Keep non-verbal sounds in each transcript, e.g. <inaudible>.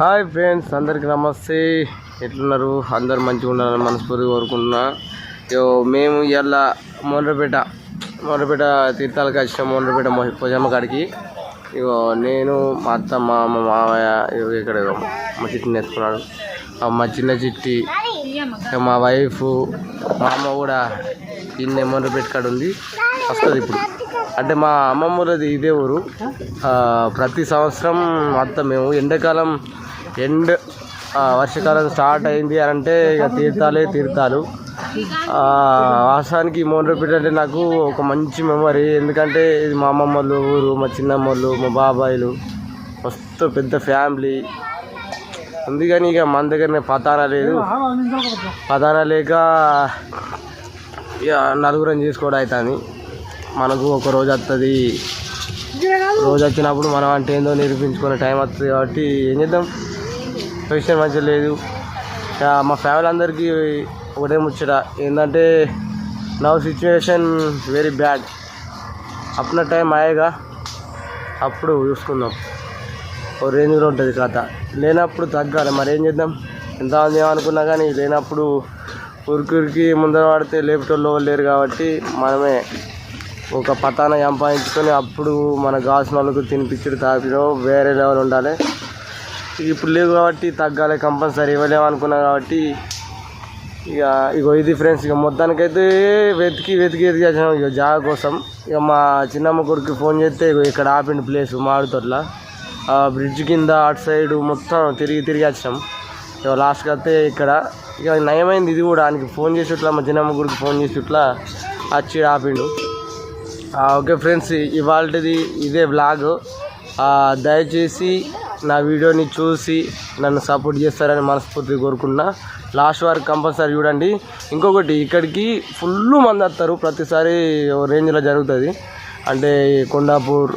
Hi friends అందరికీ నమస్తే. ఎట్లున్నారు? అందరు మంచిగా ఉండాలని మనస్ఫూర్తిగా కోరుకుంటున్నా. యో మేము ఇలా మొండ్రపేట మొండ్రపేట తీర్థాలకు వచ్చిన మొండ్రపేట పొజమ్మ కాడికి. ఇగో నేను మా అత్త మా అమ్మ మామయ్య ఇక్కడ మా చిట్టిని నేర్చుకున్నాడు మా చిన్న చిట్టి మా వైఫ్ మా అమ్మ కూడా ఇన్ని మొండ్రపేట కాడ ఉంది. వస్తుంది ఇప్పుడు. అంటే మా అమ్మమ్మలది ఇదే ఊరు. ప్రతి సంవత్సరం మొత్తం మేము ఎండాకాలం ఎండ్ వర్షకాలం వర్షాకాలం స్టార్ట్ అయింది అని అంటే ఇక తీర్థాలే తీర్థాలు వాస్తవానికి మోనరపేట అంటే నాకు ఒక మంచి మెమరీ. ఎందుకంటే ఇది మా అమ్మమ్మ ఊరు మా చిన్నమ్మ వాళ్ళు మా బాబాయిలు మస్తు పెద్ద ఫ్యామిలీ. అందుకని ఇక మన దగ్గరనే పతానా లేదు. పతానా లేక ఇక నలుగురం చేసుకోవడం అవుతుంది మనకు ఒక రోజు వస్తుంది రోజు వచ్చినప్పుడు మనం అంటే ఏందో నిరూపించుకునే టైం వస్తుంది కాబట్టి ఏం చేద్దాం? విషయం మంచిగా లేదు. మా ఫ్యామిలీ అందరికీ ఒకటే ముచ్చట. ఏంటంటే నవ్ సిచ్యువేషన్ వెరీ బ్యాడ్ అప్పున టైం అయ్యేగా అప్పుడు చూసుకుందాం. ఓ రేంజ్లో ఉంటుంది కథ. లేనప్పుడు తగ్గాలి. మరి ఏం చేద్దాం? ఎంతమంది ఏమనుకున్నా కానీ లేనప్పుడు ఉరికి ముందర పడితే లేపటోళ్ళు లేరు కాబట్టి మనమే ఒక పతాన సంపాదించుకొని అప్పుడు మన కావాల్సిన వాళ్ళకు తినిపించుడు తాపిలో వేరే లెవెల్ ఉండాలి. ఇప్పుడు లేవు కాబట్టి తగ్గాలి కంపల్సరీ ఇవ్వలేము అనుకున్నాను కాబట్టి ఇక ఇగో ఇది ఫ్రెండ్స్ ఇక మొత్తానికైతే వెతికి వెతికి వెతికి వచ్చినాం ఇక జాగ కోసం. ఇక మా చిన్నమ్మ కొడుకు ఫోన్ చేస్తే ఇగో ఇక్కడ ఆపిండు ప్లేస్ మాడుతోట్ల ఆ బ్రిడ్జ్ కింద అటు సైడ్ మొత్తం తిరిగి తిరిగి వచ్చినాం. ఇక లాస్ట్కి వస్తే ఇక్కడ. ఇక నయమైంది ఇది కూడా. ఆయనకి ఫోన్ చేసి ఇట్లా మా చిన్నమ్మ కొడుకు ఫోన్ చేసి ఇట్లా వచ్చి ఆపిండు. ఓకే ఫ్రెండ్స్ ఇవాళది ఇదే బ్లాగ్ దయచేసి నా వీడియోని చూసి నన్ను సపోర్ట్ చేస్తారని మనస్ఫూర్తిగా కోరుకున్నా. లాస్ట్ వరకు కంపల్సరీ చూడండి. ఇంకొకటి ఇక్కడికి ఫుల్ మంది వస్తారు. ప్రతిసారి ఓ రేంజ్లో జరుగుతుంది. అంటే కొండాపూర్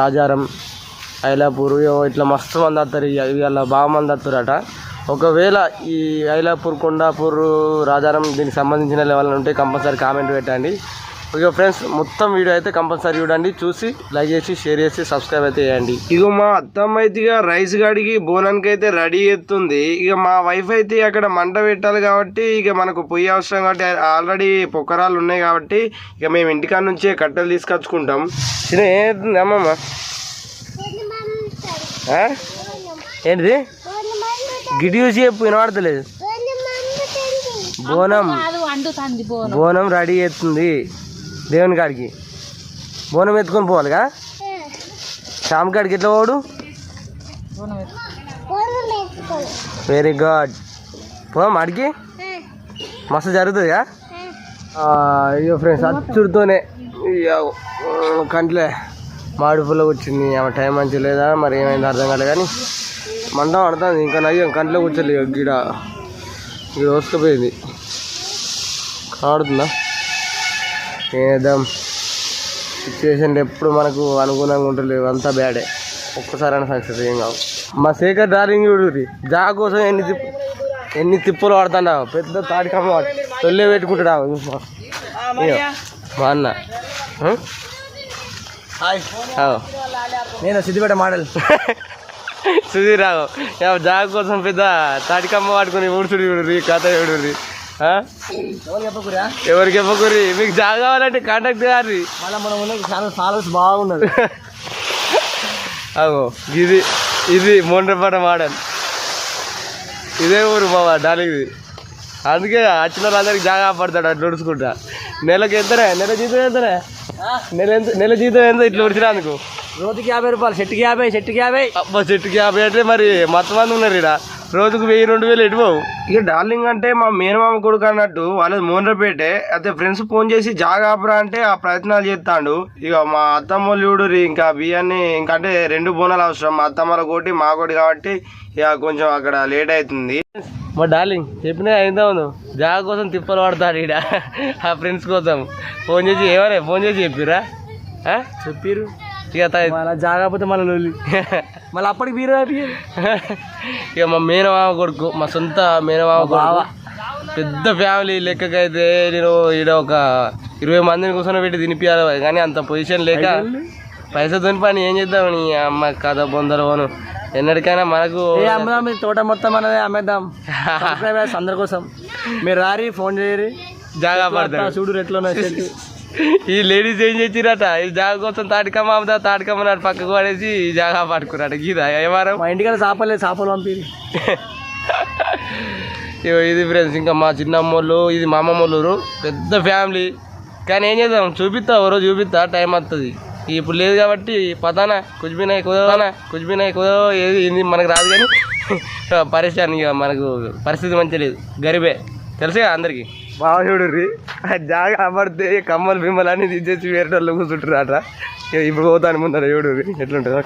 రాజారం ఐలాపూర్ ఇగో ఇట్లా మస్తు మంది వస్తారు. ఇవాళ బాగా మంది వస్తారట. ఒకవేళ ఈ ఐలాపూర్ కొండాపూర్ రాజారం దీనికి సంబంధించిన లెవెల్ ఉంటే కంపల్సరీ కామెంట్ పెట్టండి. ఓకే ఫ్రెండ్స్ మొత్తం వీడియో అయితే కంపల్సరీ చూడండి. చూసి లైక్ చేసి షేర్ చేసి సబ్స్క్రైబ్ అయితే చేయండి. ఇక మా అత్తమ్మ అయితే ఇక రైస్ గాడికి బోనానికి అయితే రెడీ ఎత్తుంది ఇక మా వైఫ్ అయితే అక్కడ మంట పెట్టాలి కాబట్టి ఇక మనకు పొయ్యి అవసరం కాబట్టి ఆల్రెడీ పొక్కరాలు ఉన్నాయి కాబట్టి ఇక మేము ఇంటికాడ నుంచే కట్టెలు తీసుకొచ్చుకుంటాం. చిన్న ఏతుంది అమ్మమ్మ? ఏంటిది? గిడి చూసి చెప్పు వినబడతలేదు. బోనం. బోనం. రెడీ అవుతుంది దేవుని కాడికి. బోనం ఎత్తుకొని పోవాలిగా? శ్యామ్ కాడికి ఎట్లా పోడు వెరీ గుడ్ పోదాం అడిగి మస్తు జరుగుతుందిగా? అయ్యో ఫ్రెండ్స్ అచ్చుడితోనే కంట్లే మాడి పుల్ల వచ్చింది ఆమె టైం మంచిగా లేదా మరి ఏమైంది అర్థం కాలేదు కానీ మంట పడుతుంది ఇంకా నయ్యం కంట్లో కూర్చోలేదు. గిడ. గిడ వసుకుపోయింది కాడుతుందా ఏద్దాం సిచ్యువేషన్ ఎప్పుడు మనకు అనుగుణంగా ఉంటలేవు అంతా బ్యాడే. ఒక్కసారైనా సక్సెస్ ఏం కావు. మా శేఖర్ డార్లింగ్ చూడు జా కోసం ఎన్ని తిప్పు ఎన్ని తిప్పులు వాడుతున్నావు పెద్ద తాడికమ్మ వాడు. తొల్లే ఇయ్యో, మా. అన్న. నేను సిద్దిపేట మోడల్ <laughs> సుధీర్ రావు. యా, జాగ కోసం పెద్ద తాటికమ్మ వాడుకొని ఊడుచుడు చూడు. కథ చూడు. ఎవరికి చెప్పకూరి? మీకు జాగ కావాలంటే కాంటాక్ట్ గారి మళ్ళీ మనం ఉన్న ఛానల్ ఫాలోవర్స్ బాగున్నది. <laughs> అగో ఇది ఇది మొండ్రపాట మోడల్ ఇదే ఊరు బాబా డాలిది అందుకే వచ్చిన వాళ్ళందరికి జాగా పడతాడు అట్లా ఉడుచుకుంటా నెలకి ఎంతనే? నెల జీతం ఎంతనే? నెల ఎంత నెల జీతం ఎంత ఇట్లా ఉడిచినందుకు రోజుకి యాభై రూపాయలు చెట్టుకి యాభై చెట్టుకి యాభై. అబ్బా చెట్టుకి యాభై అంటే మరి మొత్తం మంది ఉన్నారు ఇక్కడ రోజుకు వెయ్యి రెండు వేలు ఎటుపోవు ఇక డార్లింగ్ అంటే మా మేనమామ కొడుకు అన్నట్టు వాళ్ళది మోనరపేటే అయితే ఫ్రెండ్స్ ఫోన్ చేసి జాగాపురా అంటే ఆ ప్రయత్నాలు చేస్తాడు. ఇక మా అత్తమ్మ చూడు ఇంకా బియ్యాన్ని ఇంకా అంటే రెండు బోనాలు అవసరం. మా అత్తమ్మల కోటి మా కోటి కాబట్టి ఇక కొంచెం అక్కడ లేట్ అవుతుంది మా డార్లింగ్ చెప్పినా అయిందా ఉందో జాగా కోసం తిప్పలు పడతాడు ఈడ. ఆ ఫ్రెండ్స్ కోసం. ఫోన్ చేసి ఏమరే ఫోన్ చేసి చెప్పిరా చెప్పిరు ఇక మళ్ళీ జాగపోతే మళ్ళీ లొల్లి. <laughs> మళ్ళీ అప్పటికి బీరు అయిపోయింది ఇక మా మేనమామ కొడుకు మా సొంత మేనమామ కొడుకు. పెద్ద ఫ్యామిలీ లెక్కకైతే నేను ఈడ ఒక ఇరవై మందిని కూర్చొని పెట్టి తినిపించాలి కానీ అంత పొజిషన్ లేక పైసా పని ఏం చేద్దాం నీ అమ్మ కథ పొందరవను ఎన్నటికైనా మనకు అమ్ముదాం తోట మొత్తం అనేది అమ్మేద్దాం. <laughs> అందరి కోసం. మీరు రారి ఫోన్ చేయరి. జాగా పడతాడు చూడు ఎట్లా. <laughs> ఈ లేడీస్ ఏం చేసిరట? ఈ జాగా కోసం తాటికమ్మ అమ్ముతా తాటికమ్మ నాడు పక్కకు పడేసి ఈ జాగా పట్టుకున్నాడు. గీదా ఏమారం మా ఇంటికాడ చేపలేదు చేపలు ఇగో ఇది ఫ్రెండ్స్ ఇంకా మా చిన్నమ్మోళ్ళు ఇది మా అమ్మమ్మోళ్ళు పెద్ద ఫ్యామిలీ కానీ ఏం చేద్దాం? చూపిస్తా రోజు చూపిస్తా టైం వస్తుంది ఇప్పుడు లేదు కాబట్టి పదానా కుజ్బినాయి కుదవనా కుజ్బినాయి కుదవ ఏది ఇది మనకు రాదు కానీ <laughs> పరిస్థితి మనకు పరిస్థితి మంచి లేదు. గరిబే. తెలుసుగా అందరికి? బాగా చూడుర్రి జాగా అమర్తే కమ్మలు బిమ్మలు అన్ని తీసేసి వేరే వాళ్ళు కూర్చుంటారు అట ఇక ఇప్పుడు పోతాను ముందర చూడుర్రి ఎట్లుంటుందో.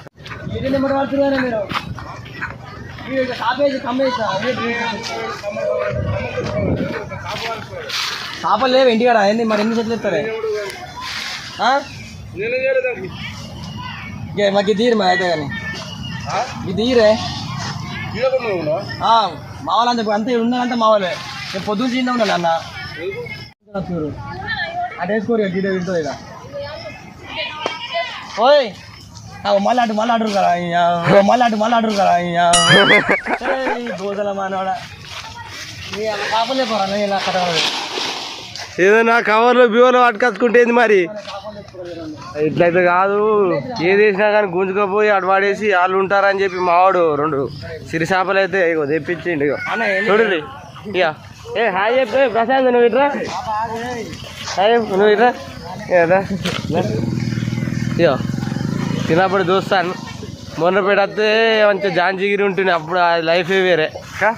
చేపలు లేవు ఇంటికాడ. ఏంది మరి ఎన్ని చెట్లు ఇస్తారే? మాకు తీరు మా అయితే కానీ ఇది తీరే. ఆ, మా వాళ్ళంతా అంతే ఉన్నదంతా మా వాళ్ళే నేను పొద్దున్న తింటా ఉన్నాను అన్న. వేసుకోరు ఇక గిడ తింటుంది ఇక ఓయ్! మళ్ళీ అటు మళ్ళీ అడుగు కదా అయ్యా. మళ్ళీ అటు మళ్ళీ అడుగు కదా అయ్యా. దోసల మానవాడ. పోరా ఇలా కట్టవాలి ఏదో నా కవర్లో బియోలో అటకచ్చుకుంటేంది మరి? ఇట్లయితే కాదు. ఏది వేసినా కానీ గుంజుకపోయి అటు వాడేసి వాళ్ళు ఉంటారని చెప్పి మావాడు రెండు సిరి చేపలు అయితే తెప్పించిండు చూడండి ఇక ఏ హాయ్ చెప్పే ప్రశాంత్ నువ్వు ఇట్రా హాయ్ చెప్పు, నువ్వు ఇట్రా ఏదా ఇగో తినప్పుడు చూస్తాను. మొన్నపేట వస్తే మంచిగా జాంజిగిరి ఉంటుంది అప్పుడు ఆ లైఫే వేరే. కా?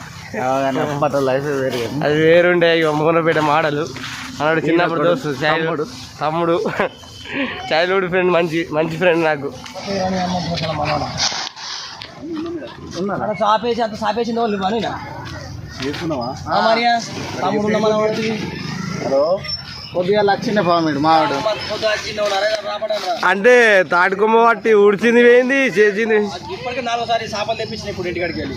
లైఫ్ వేరు అది వేరుండే ఇక మొన్నపేట మాడలు. అన్నాడు చిన్నప్పుడు దోస్తు చైల్డ్హుడ్ తమ్ముడు. చైల్డ్హుడ్ ఫ్రెండ్ మంచి మంచి ఫ్రెండ్ నాకు. సాపేసి అంత సాపేసింది వాళ్ళు హలో? కొద్దిగా లక్షణ పామిడు మావాడు. అంటే తాటికొమ్మ పట్టి ఉడిచింది పోయింది చేసింది? ఇప్పటికే నాలుగోసారి చేపలు తెప్పించిన ఇప్పుడు ఇంటికాడికి వెళ్ళి.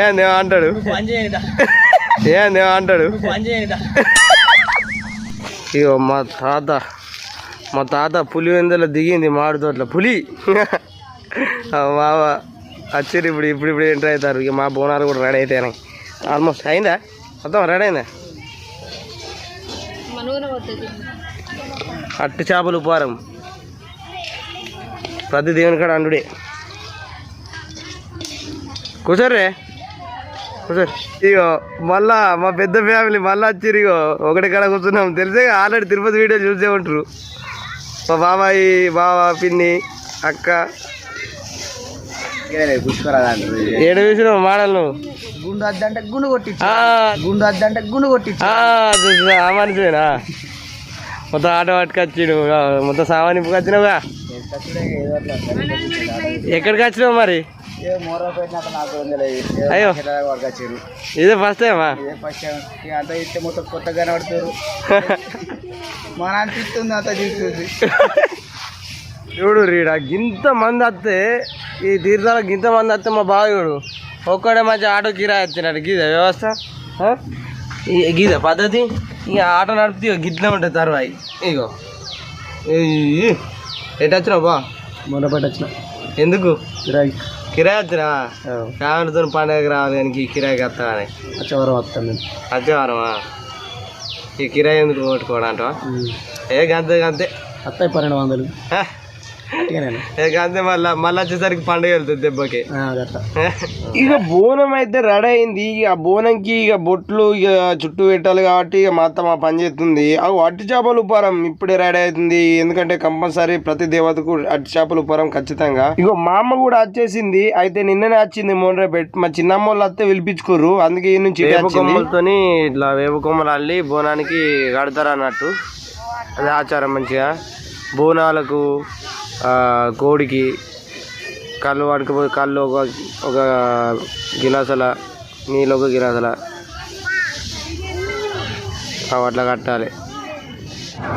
ఏంది అంటాడు? ఏంది అంటాడు? ఇగో మా తాత. మా తాత పులి వెందలో దిగింది మామిడి తోటలో. పులి. బావా మావ వచ్చారు ఇప్పుడు ఇప్పుడు ఇప్పుడు ఎంటర్ అవుతారు. ఇక మా బోనాలు కూడా రెడీ అయిపోయినాయి ఆల్మోస్ట్ అయిందా? మొత్తం రెడీ అయిందా? అట్టి చేపలు ఉపారం ప్రతి దేవుని కాడ అండుడే. కూర్చోర్రే కూర్చోరు. ఇగో మళ్ళా మా పెద్ద ఫ్యామిలీ మళ్ళా వచ్చిర్రు ఒకటి కాడ కూర్చున్నాం. తెలిసే ఆల్రెడీ తిరుపతి వీడియో చూసే ఉంటారు. మా బాబాయి బావ పిన్ని అక్క. ఏడు వేసినావు మాడల్? గుండు అద్దంటే గుండు కొట్టి గుండు అద్దంటే గుండు కొట్టి చూసినా, మనిషినా మొత్తం ఆటో పట్టుకొచ్చిండు మొత్తం సామాన్ నింపుకొచ్చినావుగా? ఎక్కడికి వచ్చినావు మరి? మోరో పెట్టినాక నాకు తెలియదు. అయ్యో. వరకు వచ్చారు ఇదే ఫస్ట్ టైమా ఇదే ఫస్ట్ టైం ఇక అంతా ఇస్తే మొత్తం కొత్తగా కనబడుతారు మన అనిపిస్తుంది అంత చూస్తుంది చూడు రీడ గింత మంది వస్తే ఈ తీర్థాలకు గింత మంది వస్తే మా బావుడు ఒక్కడే మంచి ఆటో కిరాయి వచ్చినాడు గీద వ్యవస్థ గీద పద్ధతి ఇక ఆటో నడిపితే ఇక గిట్లే ఉంటుంది తర్వాయి. ఇగో. ఎటు వచ్చినావు బా? మొన్న పెట్టచ్చిన. ఎందుకు? కిరాయి. కిరాయి వచ్చినా ఫ్యామిలీతో పండగకి రావాలి కానీ ఈ కిరాయికి వస్తానని వచ్చేవారం వస్తాను నేను వచ్చేవారమా ఈ కిరాయి ఎందుకు కొట్టుకోవడం అంటావా? ఏ గంతే గంతే. అత్తాయి పన్నెండు వందలు. అంతే మళ్ళా మళ్ళీ వచ్చేసరికి పండుగ వెళ్తుంది దెబ్బకి. ఇక బోనం అయితే రెడీ అయింది. ఇక ఆ బోనంకి ఇక బొట్లు ఇక చుట్టూ పెట్టాలి కాబట్టి ఇక మా పని చేస్తుంది. ఆ అట్టి చేపలు ఉపారం ఇప్పుడే రెడీ అవుతుంది. ఎందుకంటే కంపల్సరీ ప్రతి దేవతకు అట్టి చేపలు ఉపారం ఖచ్చితంగా. ఇక మా అమ్మ కూడా వచ్చేసింది అయితే నిన్ననే వచ్చింది మోన్ రేపు మా చిన్నమ్మ వాళ్ళు అత్తే పిలిపించుకోరు అందుకే ఈ నుంచి కొమ్మలతోని ఇట్లా వేప కొమ్మలు అల్లి బోనానికి కడతారు అన్నట్టు. అది ఆచారం మంచిగా. బోనాలకు కోడికి కళ్ళు పడుకుపోయి కళ్ళు ఒక ఒక గిలాసల నీళ్ళు ఒక గిలాసల అట్లా కట్టాలి.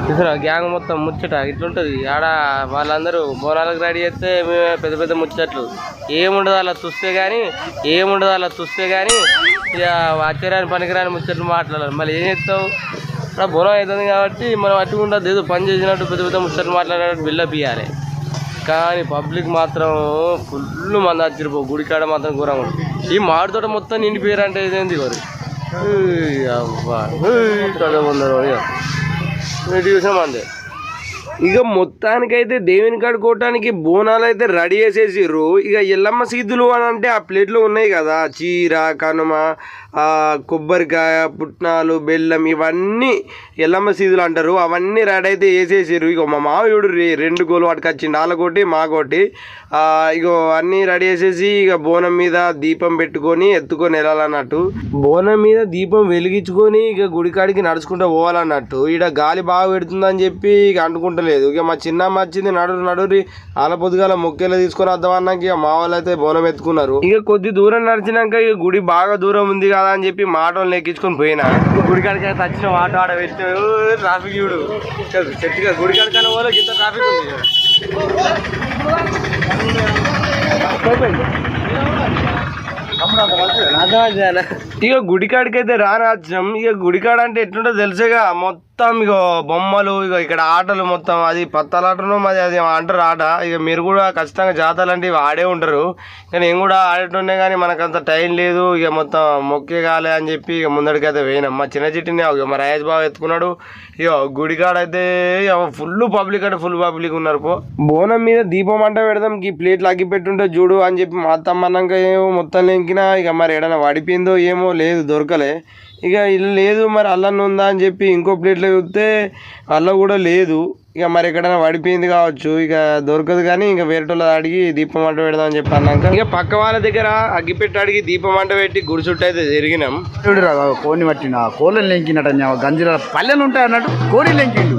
చూసారా గ్యాంగ్ మొత్తం ముచ్చట ఇట్లుంటుంది. ఆడ వాళ్ళందరూ బోనాలకు రెడీ చేస్తే మేమే పెద్ద పెద్ద ముచ్చట్లు. ఏముండదు అలా చూస్తే కానీ ఏముండదు అలా చూస్తే కానీ ఇక ఆశ్చర్యాన్ని పనికిరాని ముచ్చట్లు మాట్లాడాలి. మళ్ళీ ఏం చేస్తావు? ఇక్కడ బోనం అవుతుంది కాబట్టి మనం అటు ఏదో పని చేసినట్టు పెద్ద పెద్ద ముచ్చట్లు మాట్లాడేటట్టు బిల్డప్ ఇవ్వాలి కానీ పబ్లిక్ మాత్రం ఫుల్ మంది వచ్చిరిపో గుడికాడ మాత్రం ఘోరంగా ఈ మాడి తోట మొత్తం నిండిపోయారంటే ఇదేంది వారు ఏయ్ అవ్వా చూసాం అంతే ఇక మొత్తానికైతే దేవుని కడుకోవటానికి బోనాలు అయితే రెడీ చేసేసిర్రు. ఇక ఎల్లమ్మ సీదులు అని అంటే ఆ ప్లేట్లో ఉన్నాయి కదా చీర కనుమ కొబ్బరికాయ పుట్నాలు బెల్లం ఇవన్నీ ఎల్లమ్మ సీజులు అంటారు. అవన్నీ రెడీ అయితే వేసేసారు ఇక మా మావిడు రెండు గోలు పట్టుకొచ్చిండు వాళ్ళకొట్టి మాకోటి ఇగో అన్నీ రెడీ చేసేసి ఇక బోనం మీద దీపం పెట్టుకొని ఎత్తుకొని వెళ్ళాలన్నట్టు. బోనం మీద దీపం వెలిగించుకొని ఇక గుడికాడికి నడుచుకుంటూ పోవాలన్నట్టు. ఈడ గాలి బాగా పెడుతుందని చెప్పి ఇక అనుకుంటలేదు. ఇక మా చిన్నమ్మ వచ్చింది నడురు నడురి ఆల పొద్దుగాల మొక్కేలా తీసుకొని వద్దామన్నాక ఇక మా వాళ్ళు అయితే బోనం ఎత్తుకున్నారు. ఇక కొద్ది దూరం నడిచినాక ఇక గుడి బాగా దూరం ఉంది కదా అని చెప్పి మా ఆటోని ఎక్కించుకొని పోయినా. గుడికాడికి అయితే వచ్చిన ఆటో ఆడ పెట్టిన ట్రాఫిక్ చూడు. చెట్టుగా గుడికాడికైనా వాళ్ళకి ఇంత ట్రాఫిక్ ఉంది. ఇక గుడికాడికి అయితే రానాచం ఇక గుడికాడ అంటే ఎట్లుంటో తెలుసుగా మొత్తం మొత్తం ఇక బొమ్మలు ఇక ఇక్కడ ఆటలు మొత్తం అది పత్తలాటను మరి అది అంటారు ఆట. ఇక మీరు కూడా ఖచ్చితంగా జాతరలు అంటే ఇవి ఆడే ఉంటారు. కానీ నేను కూడా ఆడేటుండే కానీ మనకు అంత టైం లేదు. ఇక మొత్తం మొక్కే కాలే అని చెప్పి ఇక ముందడికైతే పోయినాం. మా చిన్న చిట్టిని ఇక మా రాయేష్ బాబు ఎత్తుకున్నాడు. ఇక గుడికాడ అయితే ఫుల్ పబ్లిక్ అంటే ఫుల్ పబ్లిక్ ఉన్నారు పో. బోనం మీద దీపం అంట పెడదాం. ఈ ప్లేట్లు అగ్గి పెట్టుంటే చూడు అని చెప్పి మా అత్తమ్మ అన్నాక ఏమో మొత్తం లెంకినా. ఇక మరి ఏడైనా పడిపోయిందో ఏమో లేదు దొరకలే. ఇక ఇల్లు లేదు మరి అల్లం ఉందా అని చెప్పి ఇంకో ప్లేట్లో చూస్తే అల్ల కూడా లేదు. ఇక మరి ఎక్కడైనా పడిపోయింది కావచ్చు ఇక దొరకదు కానీ ఇక వేరేటోళ్ళ అడిగి దీపం మంట పెడదాం అని చెప్పి అన్నాక ఇక పక్క వాళ్ళ దగ్గర అగ్గిపెట్టి అడిగి దీపం మంట పెట్టి గుడి చుట్టూ అయితే జరిగినాం చూడు రా కోడిని పట్టిన కోళ్ళని లెంకినట్టు గంజిల పల్లెలు ఉంటాయి అన్నట్టు కోడి లెంకిండు.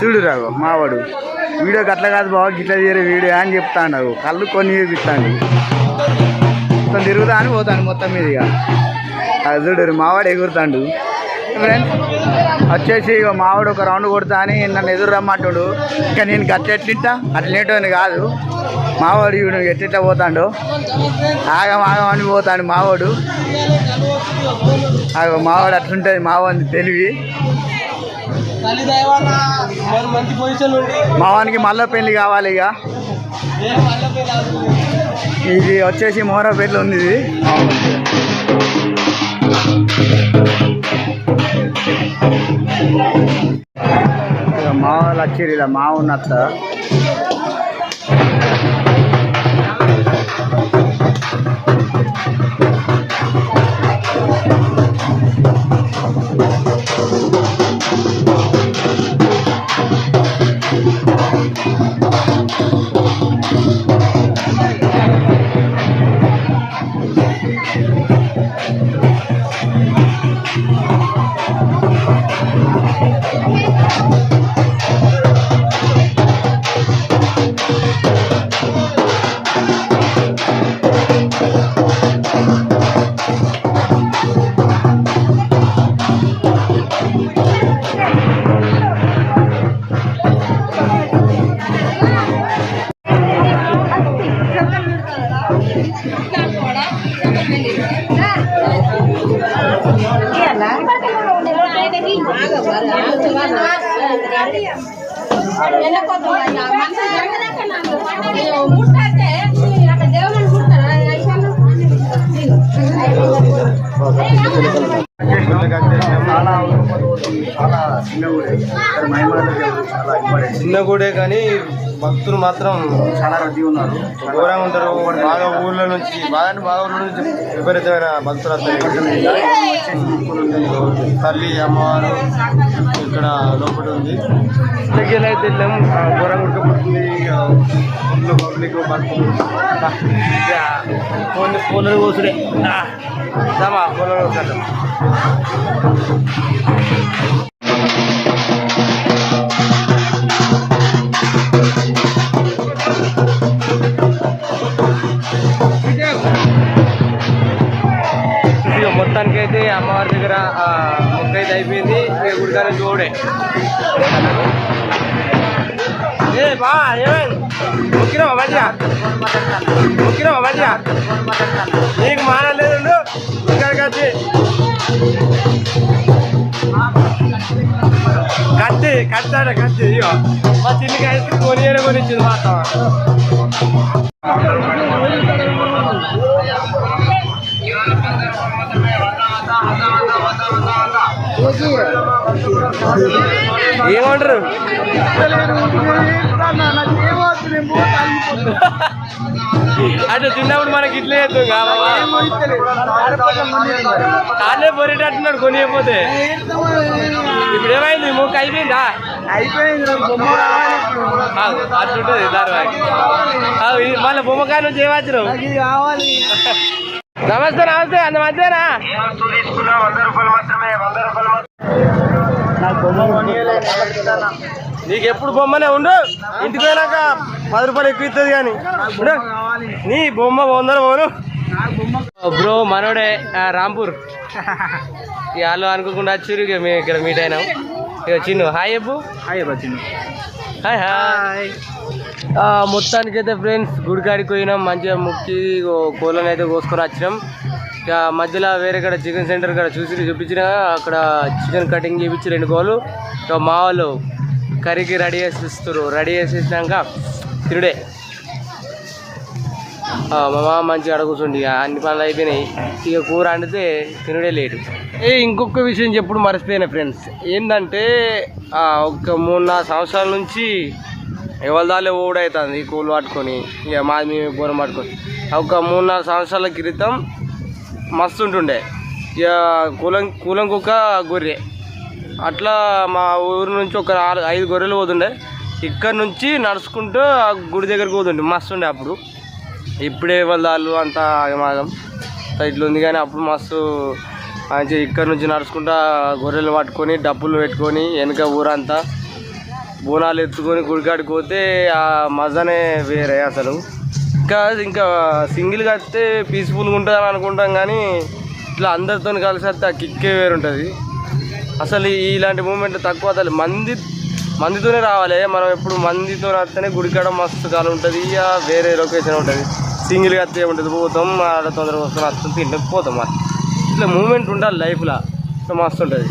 చూడు రావు మావాడు. వీడియో గట్ల కాదు బావ గిట్ల చేరే వీడియో అని చెప్తాడు కళ్ళు కొన్ని చూపిస్తాడు మొత్తం తిరుగుతా అని పోతాడు మొత్తం మీద ఇక. అది చూడు మావాడు ఎగురుతాడు. ఫ్రెండ్స్ వచ్చేసి ఇక మావాడు ఒక రౌండ్ కొడతా అని నన్ను ఎదురు రమ్మంటాడు. ఇంకా నేను గట్టెట్లింటా అట్లేటోని కాదు. మావాడు ఇవి నువ్వు ఎట్టిట్లా పోతాడు? ఆగం ఆగం అని పోతాడు మావాడు. ఆ మావాడు అట్లుంటుంది మావాడిని తెలివి. మావానికి మళ్ళీ పెళ్ళి కావాలి ఇక. ఇది వచ్చేసి మోహరాపేటలో ఉంది ఇది. ఇక మా వాళ్ళు వచ్చారు ఇలా మా గుడే కానీ భక్తులు మాత్రం చాలా రద్దీ ఉన్నారు. ఘోరంగా ఉంటారు. బాగా ఊళ్ళో నుంచి బాగా బాగా ఊళ్ళో నుంచి విపరీతమైన భక్తులు తల్లి అమ్మవారు ఇక్కడ లోపల ఉంది. దగ్గర అయితే వెళ్ళాం ఆ, ఘోరంగా పబ్లిక్ భక్తులు. ఫోన్ ఫోన్లో కోసుడే దామా ఫోన్లో కోసాడు గుడికానే చూడే ఏ బా ఏమైంది మొక్కినావా మంచిగా మొక్కినావా మంచిగా నీకు మానలేదు ఇక్కడికి వచ్చి కత్తి కత్తాడ కత్తి ఇయ్యో మా చిన్నకి ఐస్ క్రీమ్ కొని కొనిచ్చింది మాట ఏమంటారు? అంటే చిన్నప్పుడు మనకి ఇట్లే చేద్దాం కాళ్ళే పొరేటట్టున్నాడు కొనియకపోతే. ఇప్పుడు ఏమైంది? మొక్క అయిపోయిందా? ఆగు, అట్లుంటది దాని మళ్ళీ బొమ్మకాయ నుంచి ఏమాచ్చినావు <laughs> నమస్తే నమస్తే. అంత మధ్యనా నీకు ఎప్పుడు బొమ్మనే ఉండు? ఇంటికి పోయినాక పది రూపాయలు ఎక్కువ ఇస్తుంది కానీ. నీ బొమ్మ వందలు పోను. బ్రో మనోడే రాంపూర్. వాళ్ళు అనుకోకుండా వచ్చారు ఇక మేము ఇక్కడ మీట్ అయినాం. ఇక చిన్ను హాయ్ అబ్బు హాయ్ బచ్చింది హాయ్ హాయ్ మొత్తానికి మొత్తానికైతే ఫ్రెండ్స్ గుడికాడికి పోయినాం మంచిగా ముక్కి కోళ్ళని అయితే కోసుకొని వచ్చినాం. ఇక మధ్యలో వేరే కాడ చికెన్ సెంటర్ కాడ చూసి చూపించిన అక్కడ చికెన్ కటింగ్ చేయించి రెండు కోళ్ళు ఇక మా వాళ్ళు కర్రీకి రెడీ చేసి ఇస్తారు రెడీ చేసేసినాక తిరుడే మా మామ మంచిగా అడుగుతుండే ఇక అన్ని పనులు అయిపోయినాయి. ఇక కూర వండితే తినడే లేటు. ఏ ఇంకొక విషయం చెప్పుడు మర్చిపోయినా ఫ్రెండ్స్ ఏంటంటే ఒక మూడు నాలుగు సంవత్సరాల నుంచి ఎవరి దాలే ఓడవుతుంది కూలు పట్టుకొని ఇక మాది మేము బోరం పట్టుకొని. ఒక మూడు నాలుగు సంవత్సరాల క్రితం మస్తు ఉంటుండే ఇక కులం కులం కుక్క గొర్రె. అట్లా మా ఊరు నుంచి ఒక ఐదు గొర్రెలు పోతుండే. ఇక్కడ నుంచి నడుచుకుంటూ ఆ గుడి దగ్గరికి పోతుండే మస్తు ఉండే అప్పుడు. ఇప్పుడే వాళ్ళు అంతా ఆగమాగం. ఇట్లా ఉంది కానీ అప్పుడు మస్తు మంచి ఇక్కడ నుంచి నడుచుకుంటా గొర్రెలు పట్టుకొని డప్పులు పెట్టుకొని వెనక ఊరంతా. బోనాలు ఎత్తుకొని గుడికాడికి పోతే ఆ మజానే వేరే అసలు. ఇంకా ఇంకా సింగిల్గా వస్తే పీస్ఫుల్గా ఉంటుంది అని అనుకుంటాం కానీ ఇట్లా అందరితో కలిసి వస్తే ఆ కిక్కే వేరు ఉంటుంది అసలు ఇలాంటి మూమెంట్ తక్కువ అసలు. మంది మందితోనే రావాలి. మనం ఎప్పుడు మందితో వస్తేనే గుడికాడ మస్తు కాలం ఉంటుంది. ఇక వేరే లొకేషన్ ఉంటుంది. సింగిల్గా వస్తే ఉంటుంది పోతాం ఆడ తొందరగా వస్తాం వస్తాం తింటాం పోతాం మరి. ఇట్లా మూమెంట్ ఉండాలి లైఫ్లో మస్తు ఉంటుంది.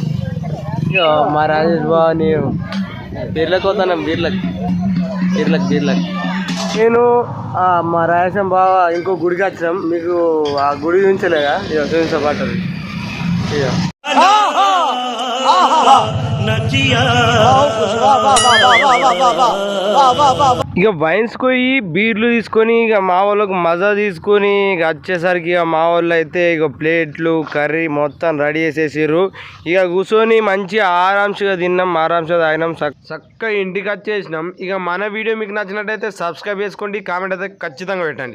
ఇక మా రాజేష్ బా నేను బీర్లకు పోతాను బీర్లకు. బీర్లకు బీర్లకు. నేను మా రాజేశం బావ ఇంకో గుడికి వచ్చినాం. మీకు ఆ గుడి చూపించలేదా? ఇక చూపించబడ్డది ఇక. ఇక వైన్స్ పోయి బీర్లు తీసుకొని ఇక మా వాళ్ళకు మజా తీసుకొని ఇక వచ్చేసరికి ఇక మా వాళ్ళు అయితే ఇక ప్లేట్లు కర్రీ మొత్తం రెడీ చేసేసారు ఇక కూర్చొని మంచిగా ఆరాంశగా తిన్నాం ఆరాంశగా తాగినాం చక్క చక్కగా ఇంటికి వచ్చేసినాం. ఇక మన వీడియో మీకు నచ్చినట్టయితే సబ్స్క్రైబ్ చేసుకోండి కామెంట్ అయితే ఖచ్చితంగా పెట్టండి.